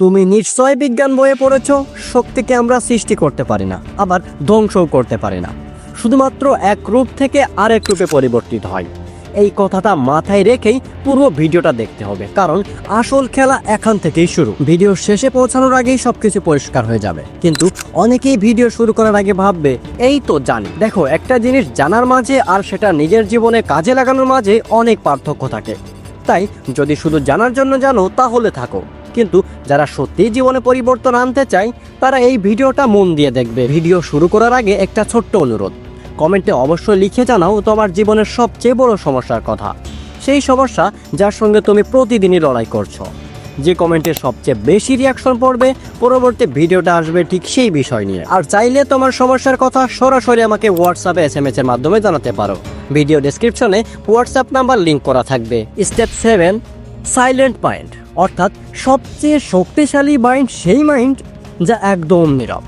তুমি নিশ্চয় বিজ্ঞান বইয়ে পড়েছ, শক্তিকে আমরা সৃষ্টি করতে পারি না, আবার ধ্বংসও করতে পারি না। শুধুমাত্র এক রূপ থেকে আরেক রূপে পরিবর্তিত হয়। এই কথাটা মাথায় রেখেই পুরো ভিডিওটা দেখতে হবে, কারণ আসল খেলা এখান থেকেই শুরু। ভিডিও শেষে পৌঁছানোর আগেই সবকিছু পরিষ্কার হয়ে যাবে। কিন্তু অনেকেই ভিডিও শুরু করার আগে ভাববে, এই তো জানি। দেখো, একটা জিনিস জানার মাঝে আর সেটা নিজের জীবনে কাজে লাগানোর মাঝে অনেক পার্থক্য থাকে। তাই যদি শুধু জানার জন্য জানো, তাহলে থাকো। কিন্তু যারা সত্যিই জীবনে পরিবর্তন আনতে চায়, তারা এই ভিডিওটা মন দিয়ে দেখবে। ভিডিও শুরু করার আগে একটা ছোট্ট অনুরোধ। কমেন্টে অবশ্যই লিখে জানাও তোমার জীবনের সবচেয়ে বড় সমস্যার কথা। সেই সমস্যা যার সঙ্গে তুমি প্রতিদিনই লড়াই করছ। যে কমেন্টে সবচেয়ে বেশি রিয়াকশন পড়বে, পরবর্তী ভিডিওটা আসবে ঠিক সেই বিষয় নিয়ে। আর চাইলে তোমার সমস্যার কথা সরাসরি আমাকে হোয়াটসঅ্যাপে এস এম এর মাধ্যমে জানাতে পারো। ভিডিও ডেসক্রিপশনে হোয়াটসঅ্যাপ নাম্বার লিঙ্ক করা থাকবে। স্টেপ সেভেন সাইলেন্ট মাইন্ড অর্থাৎ সবচেয়ে শক্তিশালী মাইন্ড সেই মাইন্ড যা একদম নীরব।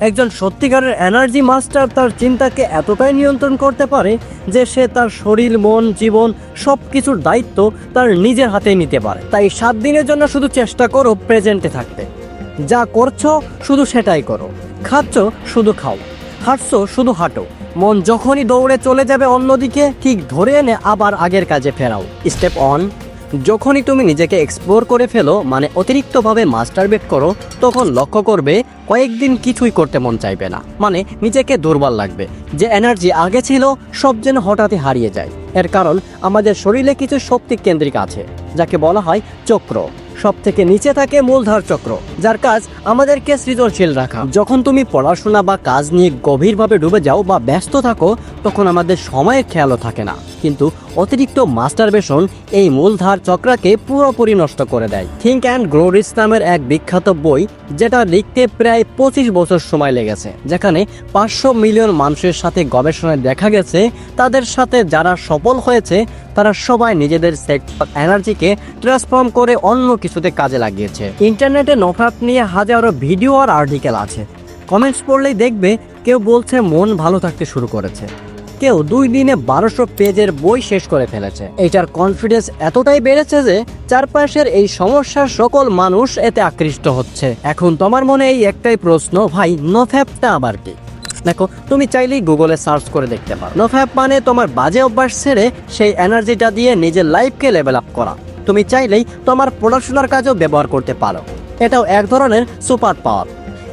একজন সত্যিকারের এনার্জি মাস্টার তার চিন্তাকে এতটাই নিয়ন্ত্রণ করতে পারে যে সে তার শরীর, মন, জীবন সব কিছুর দায়িত্ব তার নিজের হাতে নিতে পারে। তাই সাত দিনের জন্য শুধু চেষ্টা করো প্রেজেন্টে থাকতে। যা করছ শুধু সেটাই করো। খাচ্ছ শুধু খাও। হাঁটছো শুধু হাঁটো। মন যখনই দৌড়ে চলে যাবে অন্যদিকে, ঠিক ধরে এনে আবার আগের কাজে ফেরাও। স্টেপ অন যখনই তুমি নিজেকে এক্সপ্লোর করে ফেলো মানে অতিরিক্তভাবে মাস্টারবেট করো, তখন লক্ষ্য করবে কয়েকদিন কিছুই করতে মন চাইবে না। মানে নিজেকে দুর্বল লাগবে। যে এনার্জি আগে ছিল, সব যেন হঠাৎই হারিয়ে যায়। এর কারণ, আমাদের শরীরে কিছু শক্তি কেন্দ্রিক আছে, যাকে বলা হয় চক্র। সব থেকে নিচে থাকে মূলধার চক্র, যার কাজ আমাদেরকে সৃজনশীল রাখা। যখন তুমি পড়াশোনা বা কাজ নিয়ে গভীরভাবে ডুবে যাও বা ব্যস্ত থাকো, তখন আমাদের সময়ের খেয়ালও থাকে না। কিন্তু অতিরিক্ত মাস্টারবেশন এই মূলধার চক্রাকে পুরোপুরি নষ্ট করে দেয়। থিঙ্ক অ্যান্ড গ্রো রিচ নামের এক বিখ্যাত বই, যেটা লিখতে প্রায় পঁচিশ বছর সময় লেগেছে, যেখানে পাঁচশো মিলিয়ন মানুষের সাথে গবেষণায় দেখা গেছে, তাদের সাথে যারা সফল হয়েছে তারা সবাই নিজেদের সেক্টর এনার্জিকে ট্রান্সফর্ম করে অন্য কিছুতে কাজে লাগিয়েছে। ইন্টারনেটে নফাত নিয়ে হাজারো ভিডিও আর আর্টিকেল আছে। কমেন্টস পড়লেই দেখবে কেউ বলছে মন ভালো থাকতে শুরু করেছে। কেউ দুই দিনে বারোশো পেজের বই শেষ করে ফেলেছে। এটার কনফিডেন্স এতটাই বেড়েছে যে চারপাশের এই সমস্যার সকল মানুষ এতে আকৃষ্ট হচ্ছে। এখন তোমার মনে এই একটাই প্রশ্ন, ভাই নোফ্যাপটা আবার কি? দেখো, তুমি চাইলেই গুগলে সার্চ করে দেখতে পারো। নোফ্যাপ মানে তোমার বাজে অভ্যাস ছেড়ে সেই এনার্জিটা দিয়ে নিজের লাইফকে লেভেল আপ করা। তুমি চাইলেই তোমার পড়াশোনার কাজও ব্যবহার করতে পারো। এটাও এক ধরনের সুপার পাওয়ার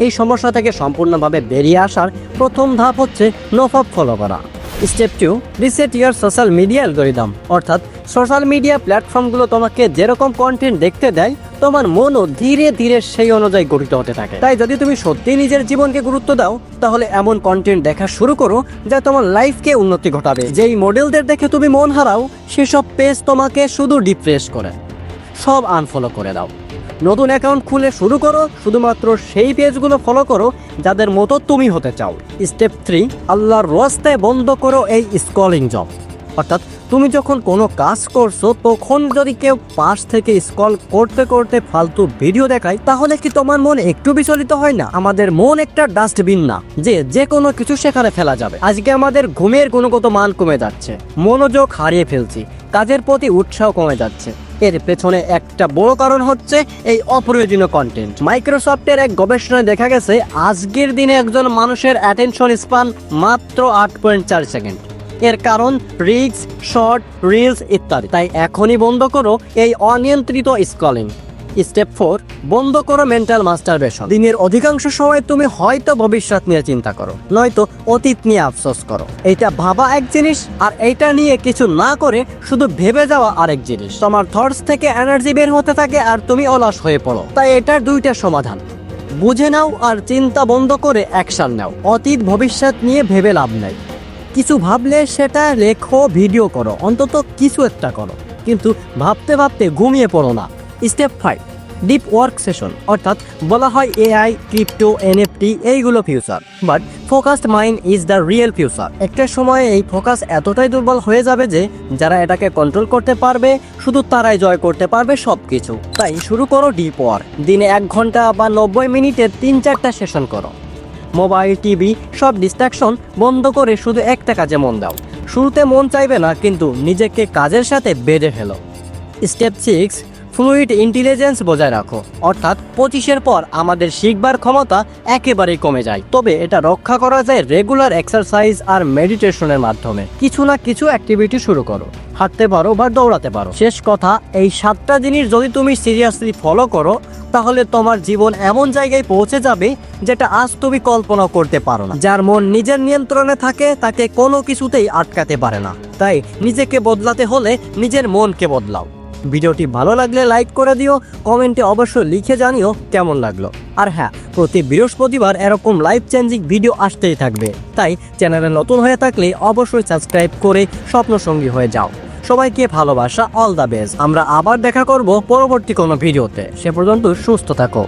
এই সমস্যা থেকে সম্পূর্ণভাবে বেরিয়ে আসার প্রথম ধাপ হচ্ছে নোফাপ ফলো করা। Step two reset your social media algorithm অর্থাৎ সোশ্যাল মিডিয়া প্ল্যাটফর্মগুলো তোমাকে যেরকম কন্টেন্ট দেখতে দেয়, তোমার মনও ধীরে ধীরে সেই অনুযায়ী গঠিত হতে থাকে। তাই যদি তুমি সত্যি নিজের জীবনকে গুরুত্ব দাও, তাহলে এমন কন্টেন্ট দেখা শুরু করো যা তোমার লাইফকে উন্নতি ঘটাবে। যেই মডেলদের দেখে তুমি মন হারাও, সেসব পেজ তোমাকে শুধু ডিপ্রেস করে। সব আনফলো করে দাও। নতুন অ্যাকাউন্ট খুলে শুরু করো, শুধুমাত্র সেই পেজগুলো ফলো করো যাদের মতো তুমি হতে চাও। স্টেপ থ্রি আল্লাহর রাস্তায় বন্ধ করো এই স্কলিং জব অর্থাৎ তুমি যখন কোনো কাজ করছ, তখন যদি কেউ পাশ থেকে স্কল করতে করতে ফালতু ভিডিও দেখায়, তাহলে কি তোমার মন একটু বিচলিত হয় না? আমাদের মন একটা ডাস্টবিন না, যে যে কোনো কিছু সেখানে ফেলা যাবে। আজকে আমাদের ঘুমের গুণগত মান কমে যাচ্ছে। মনোযোগ হারিয়ে ফেলছি। কাজের প্রতি উৎসাহ কমে যাচ্ছে। এর পেছনে একটা বড় কারণ হচ্ছে এই অপ্রয়োজনীয় কন্টেন্ট মাইক্রোসফটের এক গবেষণায় দেখা গেছে, আজকের দিনে একজন মানুষের অ্যাটেনশন স্পান মাত্র আট পয়েন্ট চার সেকেন্ড এর কারণ রিক্স শর্ট রিলস ইত্যাদি। তাই এখনই বন্ধ করো এই অনিয়ন্ত্রিত স্কলিং স্টেপ ফোর বন্ধ করো মেন্টাল মাস্টারবেশন দিনের অধিকাংশ সময় তুমি হয়তো ভবিষ্যৎ নিয়ে চিন্তা করো, নয়তো অতীত নিয়ে আফসোস করো। এটা ভাবা এক জিনিস, আর এইটা নিয়ে কিছু না করে শুধু ভেবে যাওয়া আরেক জিনিস। তোমার থটস থেকে এনার্জি বের হতে থাকে আর তুমি অলস হয়ে পড়ো। তাই এটার দুইটা সমাধান। বুঝে নাও আর চিন্তা বন্ধ করে অ্যাকশন নাও। অতীত, ভবিষ্যৎ নিয়ে ভেবে লাভ নাই। কিছু ভাবলে সেটা লেখো ভিডিও করো, অন্তত কিছু একটা করো। কিন্তু ভাবতে ভাবতে ঘুমিয়ে পড়ো না। Step five deep work session অর্থাৎ বলা হয় এআই ক্রিপ্টো এনএফটি এইগুলো future but focused mind is the real future একটা সময়ে এই ফোকাস এতটাই দুর্বল হয়ে যাবে যে যারা এটাকে কন্ট্রোল করতে পারবে, শুধু তারাই জয় করতে পারবে সব কিছু তাই শুরু করো ডিপ ওয়ার্ক দিনে এক ঘণ্টা বা নব্বই মিনিটের তিন চারটা সেশন করো। মোবাইল টিভি সব ডিস্ট্রাকশন বন্ধ করে শুধু একটা কাজে মন দাও। শুরুতে মন চাইবে না, কিন্তু নিজেকে কাজের সাথে বেঁধে ফেলো। স্টেপ সিক্স ফ্লুইড ইন্টেলিজেন্স বজায় রাখো। অর্থাৎ পঁচিশের পর আমাদের শিখবার ক্ষমতা একেবারেই কমে যায়। তবে এটা রক্ষা করা যায় রেগুলার এক্সারসাইজ আর মেডিটেশনের মাধ্যমে। কিছু না কিছু অ্যাক্টিভিটি শুরু করো। হাঁটতে পারো বা দৌড়াতে পারো। শেষ কথা, এই সাতটা জিনিস যদি তুমি সিরিয়াসলি ফলো করো, তাহলে তোমার জীবন এমন জায়গায় পৌঁছে যাবে যেটা আজ তুমি কল্পনা করতে পারো না। যার মন নিজের নিয়ন্ত্রণে থাকে, তাকে কোনো কিছুতেই আটকাতে পারে না। তাই নিজেকে বদলাতে হলে নিজের মনকে বদলাও। ভিডিওটি ভালো লাগলে লাইক করে দিও, কমেন্টে অবশ্যই লিখে জানিও কেমন লাগল। আর হ্যাঁ প্রতি বৃহস্পতিবার এরকম লাইফ চেঞ্জিং ভিডিও আসতেই থাকবে। তাই চ্যানেলে নতুন হয়ে থাকলে অবশ্যই সাবস্ক্রাইব করে স্বপ্ন সঙ্গী হয়ে যাও। সবাইকে ভালোবাসা অল দ্য বেস্ট আমরা আবার দেখা করব পরবর্তী কোনো ভিডিওতে সে পর্যন্ত সুস্থ থাকো।